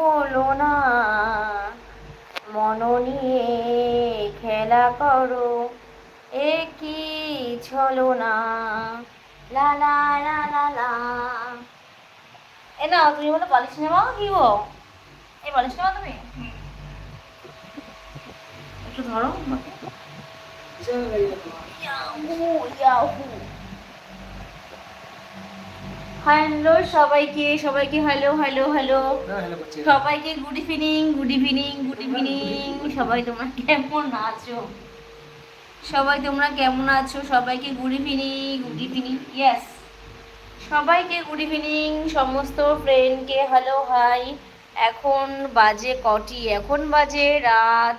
হলো না। মন নিয়ে খেলা করো এ কি ছলো না। লা লা লা লা লা। এ না তুমি বলে বালিশ নেওয়া কি গো? এই বালিশ নেওয়া তুমি? একটু ধরো ইয়াহু ইয়াহু। হ্যালো সবাইকে সবাইকে হ্যালো হ্যালো হ্যালো। সবাইকে good evening good evening good evening সবাই তোমরা কেমন আছো? সবাই তোমরা কেমন আছো? সবাইকে good evening good evening yes সবাইকে গুড ইভিনিং সমস্ত ফ্রেন্ডকে হ্যালো হাই এখন বাজে কটি? এখন বাজে রাত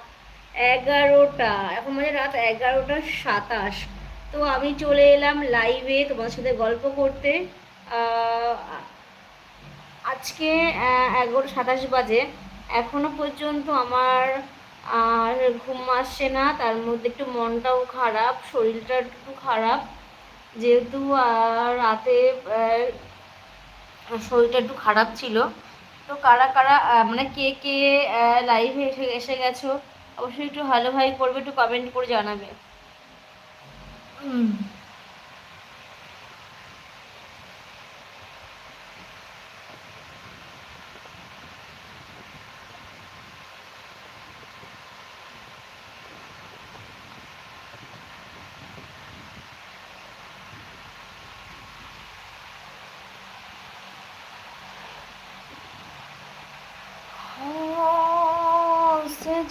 এগারোটা। এখন বাজে রাত এগারোটা সাতাশ। তো আমি চলে এলাম লাইভে তোমার সাথে গল্প করতে। আজকে এগারো সাতাশ বাজে। এখনও পর্যন্ত আমার, আর ঘুম আসছে না, তার মধ্যে একটু মনটাও খারাপ, শরীরটা একটু খারাপ। যেহেতু রাতে শরীরটা একটু খারাপ ছিল। তো কারা কারা মানে কে কে লাইভে এসে এসে গেছো, অবশ্যই একটু ভালো ভাই করবে, একটু কমেন্ট করে জানাবে। উম।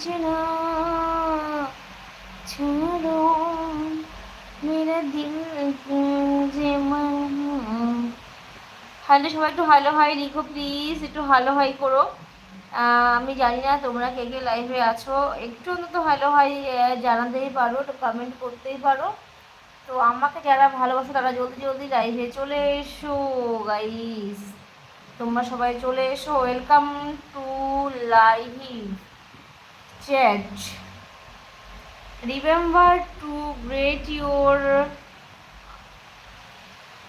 ओ सजना छोड़ो मेरा दिल मुझे मन হ্যালো সবাই একটু হ্যালো হাই লিখো প্লিজ একটু হ্যালো হাই করো আহ, আমি জানি না তোমরা কে কে লাইভে আছো একটু অন্তত হ্যালো হাই জানাতেই পারো তো কমেন্ট করতেই পারো তো আমাকে যারা ভালোবাসো তারা জলদি জলদি লাইভে চলে এসো গাইস তোমরা সবাই চলে এসো welcome to live chat remember to great your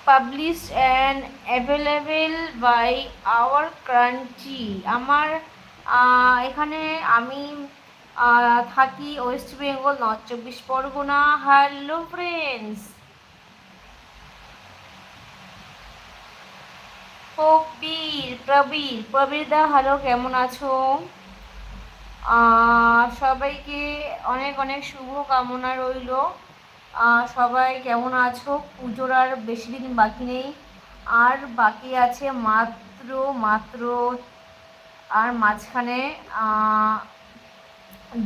published and available by our country আমার এখানে আমি থাকি ওয়েস্ট বেঙ্গল নর্থ চব্বিশ পরগনা হ্যালো ফ্রেন্ডস প্রবীর প্রবীর প্রবীর দা হ্যালো কেমন আছো? সবাইকে অনেক অনেক শুভ কামনা রইল সবাই কেমন আছো? পুজোর আর বেশি দিন বাকি নেই। আর বাকি আছে মাত্র মাত্র আর মাঝখানে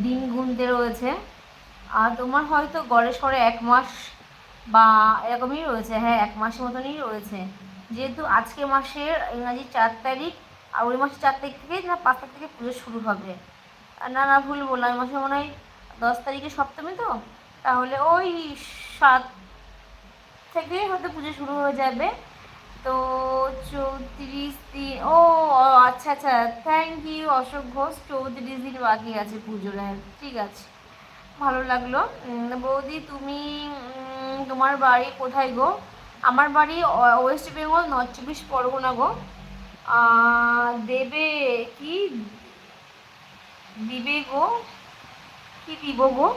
দিন গুনতে রয়েছে। আর তোমার হয়তো গড়ে এক মাস বা এরকমই রয়েছে। হ্যাঁ এক মাসের মতনই রয়েছে। যেহেতু আজকে মাসের ইংরাজি চার তারিখ, আর ওই মাসের চার তারিখ থেকে না, পাঁচ তারিখ থেকে পুজো শুরু হবে। না না ভুল বললাম মাসে মনে হয় দশ তারিখে সপ্তমী তো? তাহলে ওই সাত থেকে হয়তো পুজো শুরু হয়ে যাবে। তো চৌত্রিশ দিন, ও আচ্ছা আচ্ছা। Thank you Ashok Ghosh. চৌত্রিশ দিন বাকি আছে পুজোর হ্যাঁ ঠিক আছে। ভালো লাগল। বৌদি, তুমি তোমার বাড়ি কোথায় গো? আমার বাড়ি ওয়েস্ট বেঙ্গল, নর্থ চব্বিশ পরগনা গো। দেবে কি দিবে গো? কি দিব গো?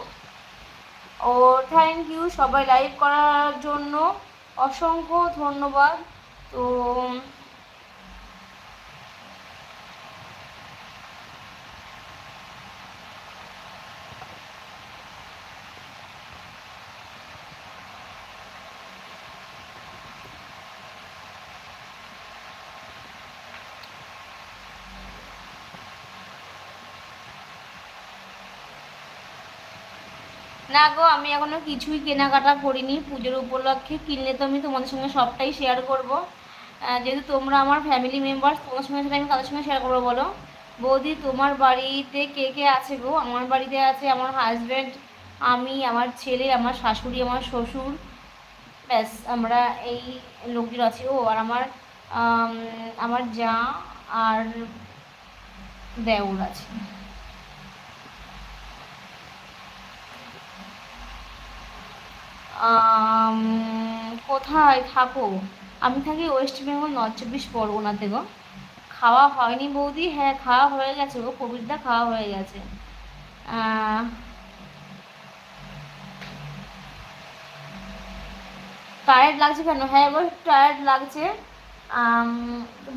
ও থ্যাংক ইউ সবাই লাইভ করার জন্য অসংখ্য ধন্যবাদ। তো না গো, আমি এখনও কিছুই কেনাকাটা করিনি। পুজোর উপলক্ষে কিনলে তো আমি তোমাদের সঙ্গে সবটাই শেয়ার করব। যেহেতু তোমরা আমার ফ্যামিলি মেম্বার তোমার সঙ্গে সাথে আমি কাদের সঙ্গে শেয়ার করব বলো? বৌদি, তোমার বাড়িতে কে কে আছে গো? আমার বাড়িতে আছে আমার হাজব্যান্ড আমি, আমার ছেলে, আমার শাশুড়ি, আমার শ্বশুর। ব্যাস, আমরা এই লোকজন আছি। ও, আর আমার আমার যা, আর দেউর আছে। কোথায় থাকো? আমি থাকি ওয়েস্ট বেঙ্গল নর্থ চব্বিশ পরগনাতে গো। খাওয়া হয়নি বৌদি? হ্যাঁ খাওয়া হয়ে গেছে ও কোভিডটা খাওয়া হয়ে গেছে। টায়ার্ড লাগছে কেন? হ্যাঁ এবার টায়ার্ড লাগছে।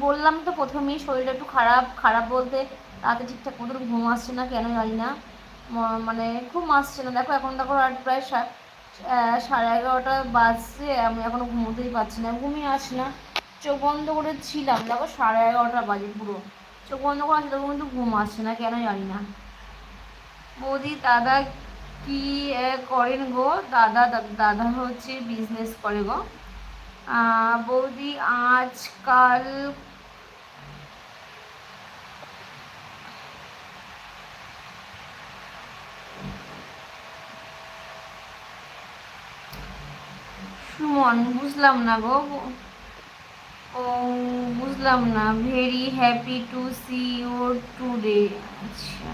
বললাম তো প্রথমেই শরীরটা একটু খারাপ খারাপ বলতে রাতে ঠিকঠাক মতো ঘুম আসছে না, কেন জানি না। মানে খুব আসছে না। দেখো, এখন দেখো আর প্রায় সাড়ে এগারোটা বাজছে, আমি এখনও ঘুমোতেই পারছি না, ঘুমিয়ে আসছি না। চোখ বন্ধ করে ছিলাম, দেখো সাড়ে এগারোটা বাজে পুরো। চোখ বন্ধ করে আসলে কিন্তু ঘুম আসছে না, কেন জানি না। বৌদি, দাদা কি করেন গো? দাদা দাদা হচ্ছে বিজনেস করে গো। বৌদি, আজকাল সুমন বুঝলাম না গো। ও বুঝলাম না। Very happy to see your today আচ্ছা।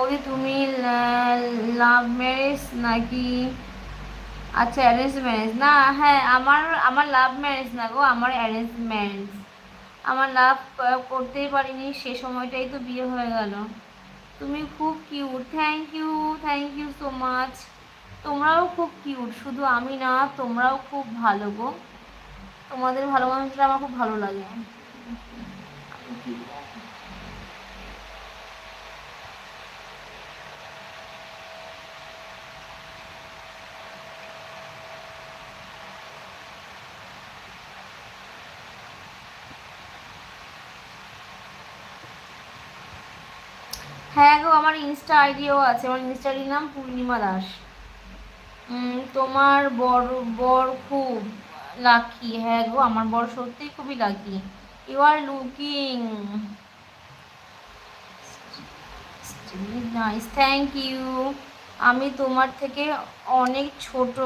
ওই তুমি লাভ ম্যারেজ নাকি? আচ্ছা অ্যারেঞ্জ ম্যারেজ না হ্যাঁ আমার আমার লাভ ম্যারেজ না গো, আমার অ্যারেঞ্জ ম্যারেজ আমার লাভ করতেই পারিনি, সে সময়টাই তো বিয়ে হয়ে গেল। তুমি খুব cute thank you thank you so much তোমরাও খুব কিউট শুধু আমি না, তোমরাও খুব ভালো গো। তোমাদের ভালো ভালোবাসাটা আমার খুব ভালো লাগে। হ্যাঁ গো, আমার ইনস্টা আইডিও আছে। আমার ইনস্টা আইডির নাম পূর্ণিমা দাস। তোমার বর বর খুব লাকি হ্যাঁ গো, আমার বর সত্যিই খুবই lucky you are looking nice thank you আমি তোমার থেকে অনেক ছোট।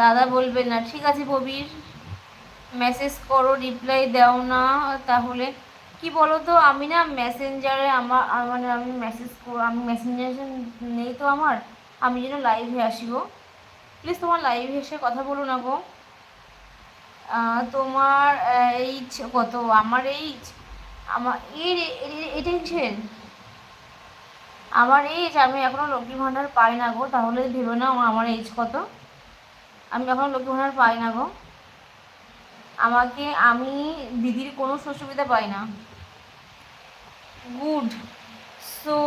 দাদা বলবে না। ঠিক আছে ববির মেসেজ করো রিপ্লাই দাও না, তাহলে কি বলো তো আমি না মেসেঞ্জারে আমার মানে আমি মেসেজ আমি মেসেঞ্জারে নেই তো আমার। আমি যেন লাইভে আসি প্লিজ তোমার লাইভে এসে কথা বলো না গো। তোমার এইচ কত? আমার এইচ আমার, এর এটা কিসের? আমার এইজ আমি এখনও লক্ষ্মী ভাণ্ডার পাই না গো, তাহলে ভেবে না আমার এইজ কত। আমি এখনও লক্ষ্মী ভাণ্ডার পাই না গো। আমাকে, আমি দিদির কোনো সুবিধা পাই না। গুড সো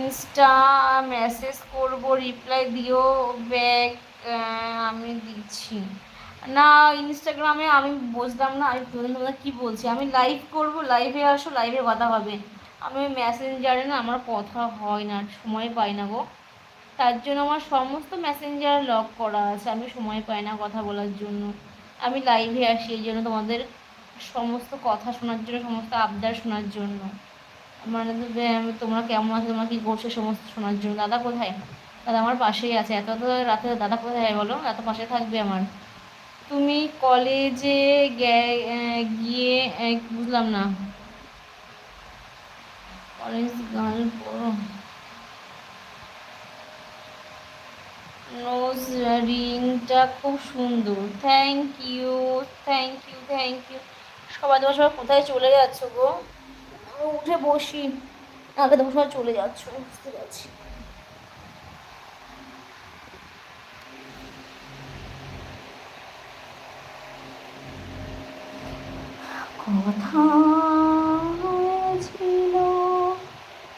ইনস্টা মেসেজ করব রিপ্লাই দিও ব্যাক আমি দিচ্ছি। না ইনস্টাগ্রামে আমি বুঝলাম না, আমি তোমরা কী বলছি। আমি লাইভ করব লাইভে আসো লাইভে কথা হবে। আমি মেসেঞ্জারে না, আমার কথা হয় না সময় পাই না গো। তার জন্য আমার সমস্ত মেসেঞ্জার লক করা আছে, আমি সময় পাই না কথা বলার জন্য। আমি লাইভে আসি এই জন্য তোমাদের সমস্ত কথা শোনার জন্য, সমস্ত আবদার শোনার জন্য। মানে তোমরা কেমন আছো? তোমরা কী করছ সমস্ত শোনার জন্য? দাদা কোথায়? দাদা আমার পাশেই আছে। এত তো রাতে দাদা কোথায় বলো? এত পাশে থাকবে আমার। তুমি কলেজে গিয়ে বুঝলাম না। কলেজ গান পড়ো। নোজ রিংটা খুব সুন্দর। Thank you thank you thank you সবাই তোমার সবাই কোথায় চলে যাচ্ছ গো? উঠে বসি। আগে তোমার সবাই চলে যাচ্ছ বুঝতে পারছি। কথা হয়েছিল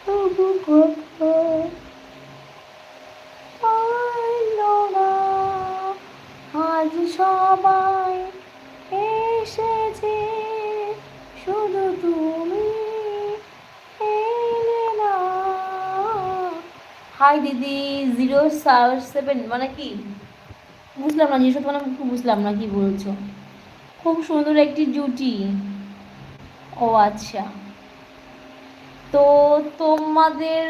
তবু কথা আজ সবাই এসেছে শুধু তুমি হাই দিদি জিরো সেভেন মানে কি? বুঝলাম না জিনিসটা মানে বুঝলাম না, কি বলছো? খুব সুন্দর একটি জুটি ও আচ্ছা। তো তোমাদের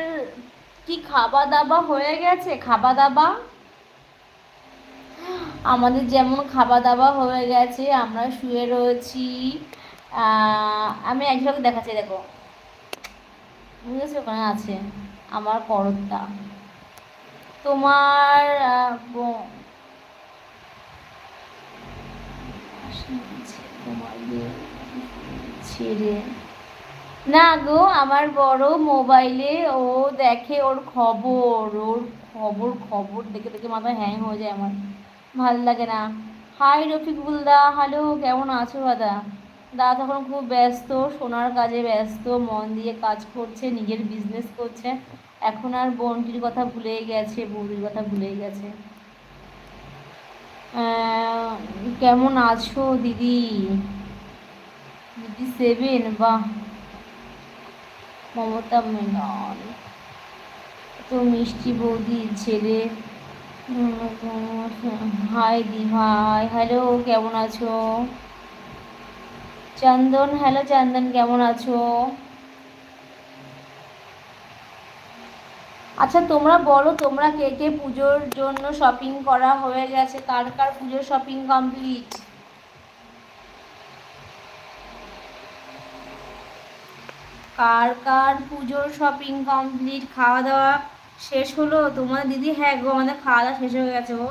কি খাওয়া দাওয়া হয়ে গেছে? খাওয়া দাওয়া আমাদের যেমন খাওয়া দাওয়া হয়ে গেছে, আমরা শুয়ে রয়েছি। আমি একজনকে দেখাচ্ছি, দেখো। বুঝেছ? ওখানে আছে। আমার করতটা তোমার ছেড়ে। না গো, আমার বড় মোবাইলে ও দেখে ওর খবর ওর খবর খবর দেখে দেখে মাথা হ্যাং হয়ে যায় আমার। ভালো লাগে না। হাই রফিকুল দা হ্যালো কেমন আছো দাদা দা তখন খুব ব্যস্ত, সোনার কাজে ব্যস্ত, মন দিয়ে কাজ করছে, নিজের বিজনেস করছে। এখন আর বোনটির কথা ভুলেই গেছে, বৌদির কথা ভুলেই গেছে। কেমন আছো দিদি? দিদি সেভেন বাহ। মমতা মেনন। তো মিষ্টি বৌদি, ছেলে। হাই দি ভাই হ্যালো কেমন আছো? চন্দন, হ্যালো চন্দন, কেমন আছো? আচ্ছা তোমরা বলো, তোমরা কে কে পুজোর জন্য শপিং করা হয়ে গেছে? কার কার পুজোর শপিং কমপ্লিট কার কার পুজোর শপিং কমপ্লিট খাওয়া দাওয়া শেষ হলো? তোমার দিদি হ্যাঁ গো, আমাদের খাওয়া দাওয়া শেষ হয়ে গেছে গো।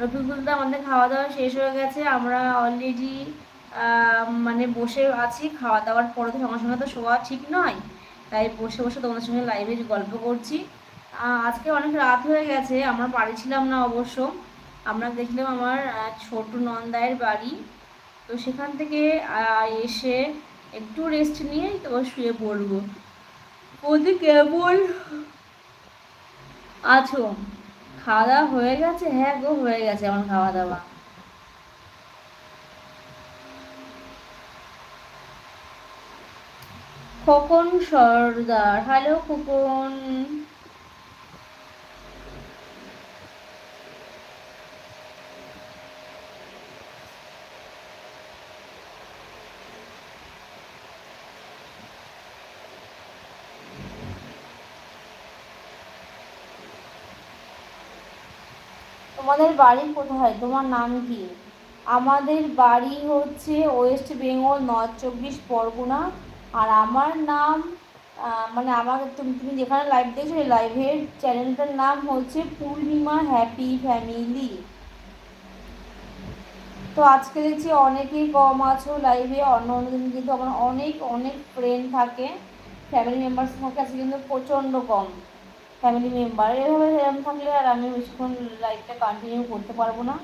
রফিকুলদা আমাদের খাওয়া দাওয়া শেষ হয়ে গেছে। আমরা অলরেডি মানে বসে আছি, খাওয়া দাওয়ার পরে তো আমার সঙ্গে তো শোয়া ঠিক নয়। তাই বসে বসে তোমাদের সঙ্গে লাইভে গল্প করছি। আজকে অনেক রাত হয়ে গেছে, আমরা বাড়ি ছিলাম না অবশ্য। আমরা দেখলাম আমার ছোট নন্দায়ের বাড়ি। তো সেখান থেকে এসে একটু রেস্ট নিয়ে তারপর শুয়ে পড়ব। বৌদি কেবল আছো? খাওয়া দাওয়া হয়ে গেছে? হ্যাঁ গো, হয়ে গেছে আমার খাওয়া দাওয়া। খোকন সর্দার। হ্যালো খোকন। তোমাদের বাড়ি কোথায়? তোমার নাম কি? আমাদের বাড়ি হচ্ছে ওয়েস্ট বেঙ্গল নর্থ চব্বিশ পরগনা। আর আমার নাম মানে আমার তুমি তুমি যেখানে লাইভ দেখছ, এই লাইভের চ্যানেলটার নাম হচ্ছে পূর্ণিমা হ্যাপি ফ্যামিলি তো আজকে দেখছি অনেকেই কম আছো লাইভে অন্য অন্য দিন কিন্তু আমার অনেক অনেক ফ্রেন্ড থাকে ফ্যামিলি মেম্বার্স থাকে আজকে কিন্তু প্রচণ্ড কম ফ্যামিলি মেম্বার এভাবে এরকম থাকলে আর আমি বেশিক্ষণ লাইফটা কন্টিনিউ করতে পারব না।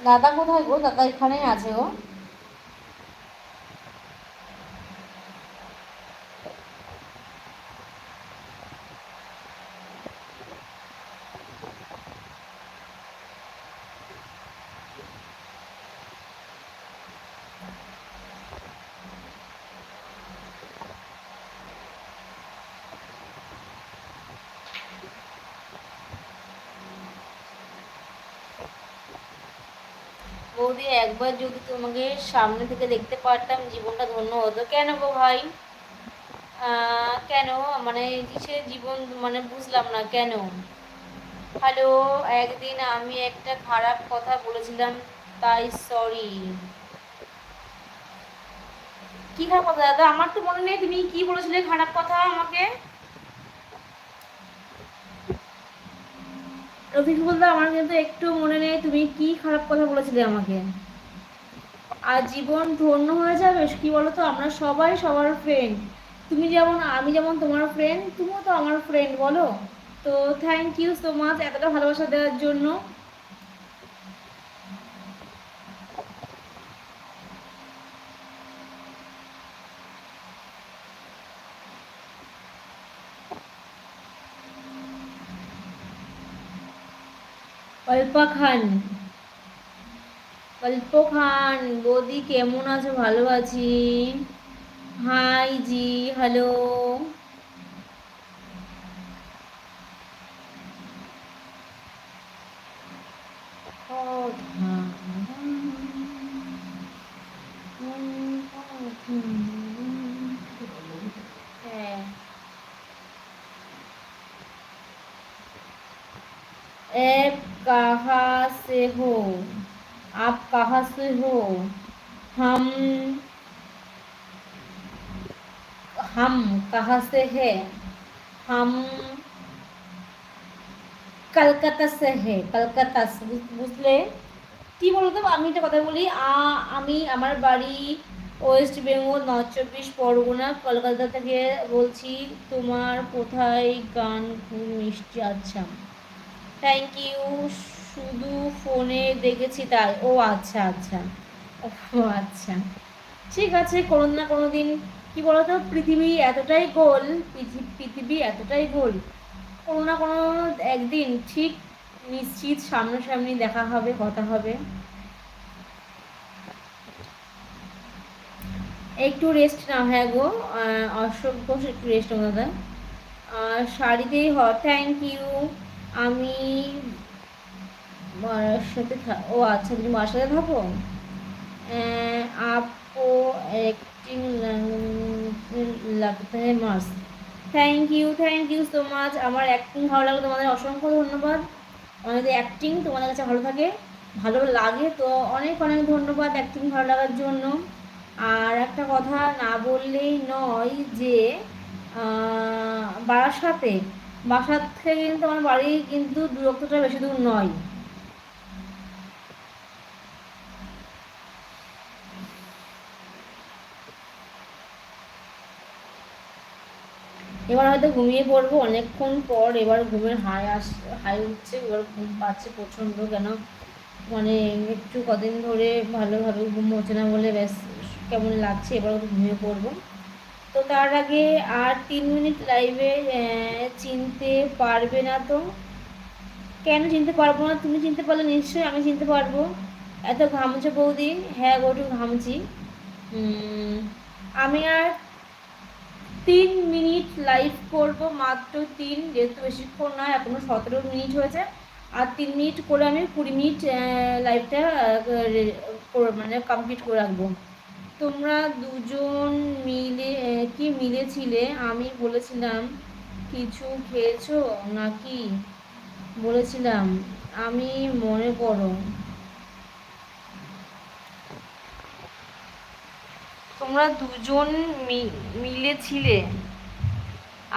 দাদা কোথায় গো? দাদা এখানেই আছে গো বৌদি, একবার যদি তোমাকে সামনে থেকে দেখতে পারতাম, জীবনটা ধন্য হতো। কেন গো ভাই? কেন? মানে কিসে জীবন মানে বুঝলাম না, কেন? হ্যালো একদিন আমি একটা খারাপ কথা বলেছিলাম, তাই সরি কি খারাপ কথা? দাদা, আমার তো মনে নেই তুমি কি বলেছিলে খারাপ কথা আমাকে? রফিকুল বলতে আমার কিন্তু একটু মনে নেই, তুমি কি খারাপ কথা বলেছিলে আমাকে? আর জীবন ধন্য হয়ে যাবে, কি বলো তো আমরা সবাই সবার ফ্রেন্ড তুমি যেমন, আমি যেমন তোমার ফ্রেন্ড তুমিও তো আমার ফ্রেন্ড বলো? তো থ্যাংক ইউ সো মাচ এতটা ভালোবাসা দেওয়ার জন্য। অল্পা খান অল্প খান বৌদি কেমন আছো? ভালো আছি। হাই জি হ্যালো হ্যাঁ ए कहाँ से हो आप कहाँ से हो हम हम कहाँ से है हम কলকাতা সে হে কলকাতা বুঝলে কি বলতো আমি একটা কথা বলি আমি আমার বাড়ি ওয়েস্ট বেঙ্গল নর্থ চব্বিশ পরগনা কলকাতা থেকে বলছি তোমার কোথায় গান খুব মিষ্টি আচ্ছা থ্যাংক ইউ শুধু ফোনে দেখেছি তাই ও আচ্ছা আচ্ছা। ও আচ্ছা। ঠিক আছে কোনো না কোনো দিন কী বলতো, পৃথিবী এতটাই গোল পৃথিবী এতটাই গোল। কোনো না কোনো একদিন, ঠিক নিশ্চিত সামনাসামনি দেখা হবে, কথা হবে। একটু রেস্ট না হ্যাঁ গো। অশোক ঘোষ একটু রেস্ট দাদা। শাড়িতেই হ থ্যাংক ইউ আমি মার সাথে ও আচ্ছা তুমি মার সাথে থাকো? আপো অ্যাক্টিং লাগতে হ্যাঁ মাস। Thank you thank you so much আমার অ্যাক্টিং ভালো লাগল তোমাদের অসংখ্য ধন্যবাদ। আমাদের অ্যাক্টিং তোমাদের কাছে ভালো থাকে, ভালো লাগে, তো অনেক অনেক ধন্যবাদ অ্যাক্টিং ভালো লাগার জন্য। আর একটা কথা না বললেই নয় যে বারাসাতে বাসার থেকে কিন্তু আমার বাড়ি কিন্তু দূরত্বটা বেশি দূর নয়। এবার হয়তো ঘুমিয়ে পড়ব, অনেকক্ষণ পর এবার ঘুমের হাই আস, হাই উঠছে, এবার ঘুম পাচ্ছে প্রচণ্ড কেন? মানে একটু কদিন ধরে ভালোভাবে ঘুম হচ্ছে না বলে ব্যাস কেমন লাগছে, এবার ঘুমিয়ে পড়ব। তো তার আগে আর তিন মিনিট লাইভে চিনতে পারবে না তো? কেন চিনতে পারব না? তুমি চিনতে পারলে নিশ্চয়ই আমি চিনতে পারব। এত ঘামছে বৌদি? হ্যাঁ গোটু, ঘামছি। আমি আর তিন মিনিট লাইভ করব মাত্র তিন, যেহেতু বেশিক্ষণ নয়, এখনও সতেরো মিনিট হয়েছে। আর তিন মিনিট করে আমি কুড়ি মিনিট লাইভটা মানে কমপ্লিট করে রাখব। তোমরা দুজন মিলে কি মিলেছিলে? আমি বলেছিলাম, কিছু খেয়েছো নাকি? বলেছিলাম, আমি মনে করো তোমরা দুজন মিলে ছিলে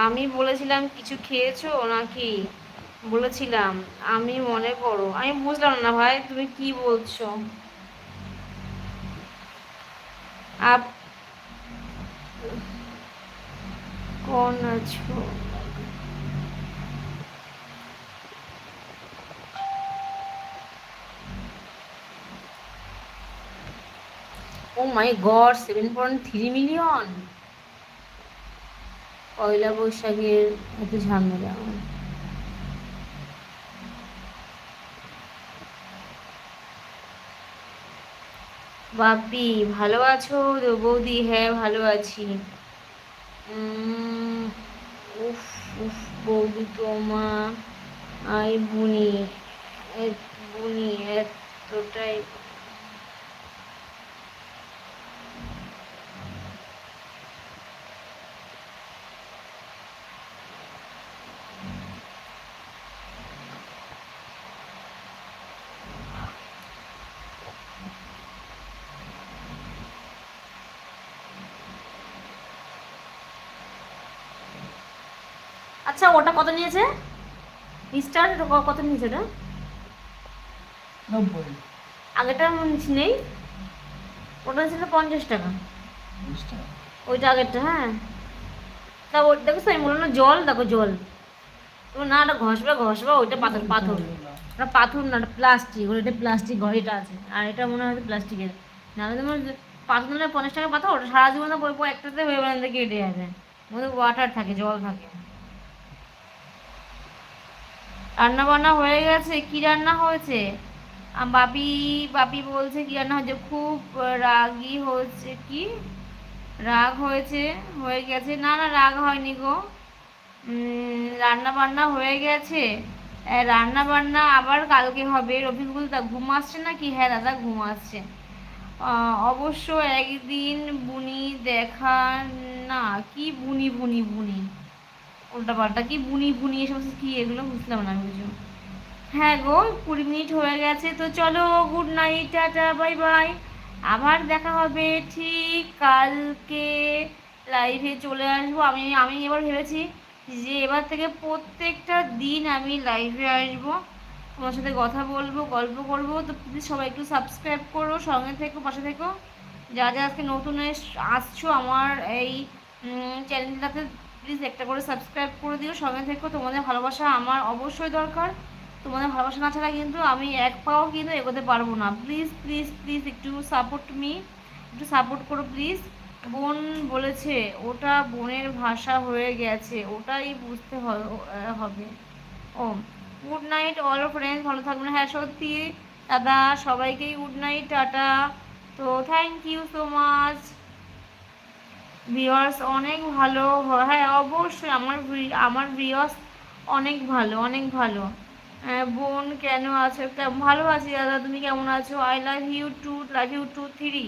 আমি বলেছিলাম, কিছু খেয়েছো নাকি? বলেছিলাম, আমি মনে করো আমি বুঝলাম না ভাই, তুমি কি বলছো? আপ কোন আছো? ও my God seven point three million পয়লা বৈশাখের এত ঝামেলা। বাপি ভালো আছো বৌদি? হ্যাঁ ভালো আছি। উফ উফ, বৌদি তোমা আই বুনি বুনি এতটাই আচ্ছা ওটা কত নিয়েছে? স্টার কত নিয়েছে ওটা? নব্বই। আগেটা নেই। ওটা ছিল পঞ্চাশ টাকা। ওইটা আগেরটা হ্যাঁ। তা ওই দেখো আমি বললাম না জল দেখো জল। না ওটা ঘষবা ঘষবা ওইটা পাথর পাথর। ওটা পাথর না ওটা প্লাস্টিক ওটা প্লাস্টিক ঘড়িটা আছে। আর এটা মনে হয় প্লাস্টিকের নাহলে তোমার পাথর নিলে পঞ্চাশ টাকা পাথর ওটা সারা জীবন একটাতে হয়ে বেড়াতে কেটে যাবে। মধ্যে ওয়াটার থাকে জল থাকে। রান্না বান্না হয়ে গেছে, কি রান্না হয়েছে? বাপি বাপি বলছে কি রান্না হয়েছে, খুব রাগই হয়েছে কি? রাগ হয়েছে, হয়ে গেছে। না না, রাগ হয়নি গো। রান্না বান্না হয়ে গেছে। রান্না বান্না আবার কালকে হবে। রফিকুল দা, ঘুম আসছে না কি হ্যাঁ দাদা, ঘুম আসছে। অবশ্য একদিন বুনি দেখা না, কি বুনি বুনি বুনি? উল্টা পাল্টা কি বুনি বুনি এসব কি এগুলো বুঝলাম না কিছু হ্যাঁ গো, কুড়ি মিনিট হয়ে গেছে, তো চলো good night tata bye bye আবার দেখা হবে ঠিক কালকে লাইভে চলে আসব। আমি আমি এবার ভেবেছি যে এবার থেকে প্রত্যেকটা দিন আমি লাইভে আসব। তোমার সাথে কথা বলব, গল্প করব। তো প্লিজ সবাই একটু সাবস্ক্রাইব করো, সঙ্গে থেকো, পাশে থেকো। যা যা আজকে নতুন আসছো আমার এই চ্যানেলটাতে প্লিজ একটা করে সাবস্ক্রাইব করে দিও। সঙ্গে থেকো তোমাদের ভালোবাসা আমার অবশ্যই দরকার। তোমাদের ভালোবাসা না ছাড়া কিন্তু আমি এক পাও কিন্তু এগোতে পারব না। প্লিজ প্লিজ প্লিজ একটু সাপোর্ট মি একটু সাপোর্ট করো প্লিজ বোন বলেছে, ওটা বোনের ভাষা হয়ে গেছে। ওটাই বুঝতে হবে। ও গুড নাইট অল ফ্রেন্ডস ভালো থাকবেন। হ্যাঁ সত্যি। দাদা, সবাইকেই গুড নাইট টাটা। তো thank you so much viewers অনেক ভালো হ্যাঁ। অবশ্যই আমার আমার ভিওয়ার্স অনেক ভালো অনেক ভালো। বোন কেন আছে? ভালো আছি দাদা, তুমি কেমন আছো? I love you too love you two three